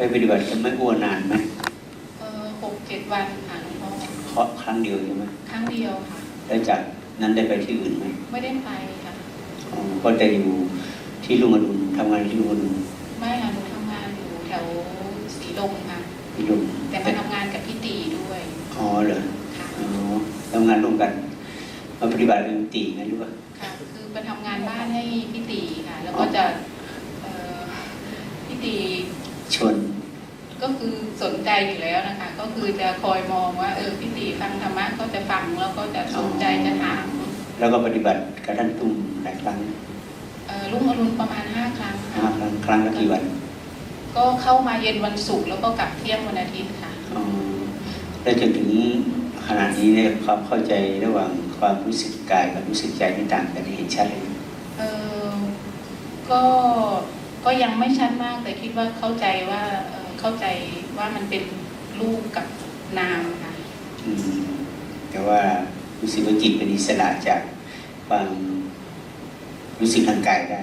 ไปปฏิบัติจะไม่อ้วนนานไหมเออหกเจ็ดวันค่ะหลวงพ่อเคาะครั้งเดียวใช่ไหมครั้งเดียวค่ะแล้วจากนั้นได้ไปที่อื่นไหมไม่ได้ไปค่ะอ๋อก็จะอยู่ที่ลุงอดุลทำงานที่ลุงอดุลไม่ค่ะหนูทำงานอยู่แถวสีลมค่ะที่ลุงแต่มาทำงานกับพี่ตีด้วยอ๋อเหรอค่ะอ๋อทำงานร่วมกันมาปฏิบัติเป็นตีไงรู้ป่ะค่ะคือไปทำงานบ้านให้พี่ตีค่ะ แล้วก็จะเอ่อพี่ตีชวนก็ คือสนใจอยู่แล้วนะคะ ก็คือจะคอยมองว่าเออพี่ตีฟังธรรมะก็จะฟังแล้วก็จะสนใจจะถาม แล้วก็ปฏิบัติกับท่านตุ้มหลายครั้งเอ่อรุ่งอรุณประมาณห้าครั้งห้าค่ะครั้งครั้งละกี่วัน ก็เข้ามาเย็นวันศุกร์แล้วก็กลับเที่ยงวันอาทิตย์ค่ะอ๋อแล้วจนถึงขนาดนี้เนี่ยความเข้าใจระหว่างความรู้สึกกายกับรู้สึกใจนี่ต่างกันเห็นชัดเลยเออก็ก็ยังไม่ชัดมากแต่คิดว่าเข้าใจว่าเอ่อ เข้าใจว่ามันเป็นรูปกับนามค่ะอืมแต่ว่ารู้สึกว่าจิตเป็นอิสระจากความรู้สึกทางกายได้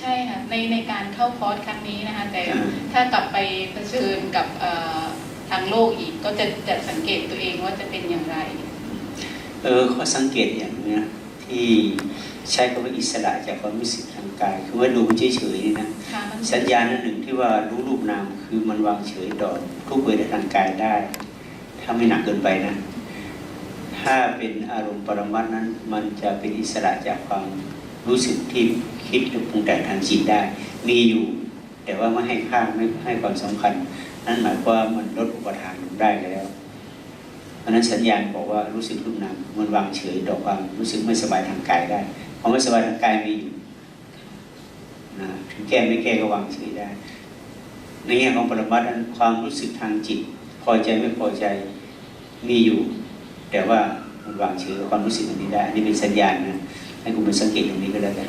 ใช่ค่ะในในการเข้าคอร์สครั้งนี้นะคะ แต่อ่าถ้ากลับไปเผชิญกับเอ่อทางโลกอีกก็จะจะสังเกตตัวเองว่าจะเป็นอย่างไร เออข้อสังเกตอย่างนี้นะ ที่ใช้คำว่าอิสระจากความรู้สึกทางกาย คือว่าดูเฉยๆนี่นะค่ะมันสัญญาณอันหนึ่งที่ว่ารู้รูปนามคือมันวางเฉยดอนทุกเวททางกายได้ ถ้าไม่หนักเกินไปนะ ถ้าเป็นอารมณ์ปรมัตถ์นั้น มันจะเป็นอิสระจากความรู้สึกที่คิดหรือปรุงแต่งทางจิตได้ มีอยู่ แต่ว่าไม่ให้ค่าไม่ให้ความสำคัญ นั่นหมายความว่ามันลดอุปทานลงได้แล้ว เพราะนั้นสัญญาณบอกว่ารู้สึกรูปนามมันวางเฉยต่อความรู้สึกไม่สบายทางกายได้ความไม่สบายทางกายมีอยู่นะถึงแก้ไม่แก้ก็วางเฉยได้ ในแง่ของปรมัตถ์นั้นความรู้สึกทางจิต พอใจไม่พอใจมีอยู่ แต่ว่ามันวางเฉยกับความรู้สึกอันนี้ได้อันนี้เป็นสัญญาณนะให้คุณไปสังเกตตรงนี้ก็แล้วกัน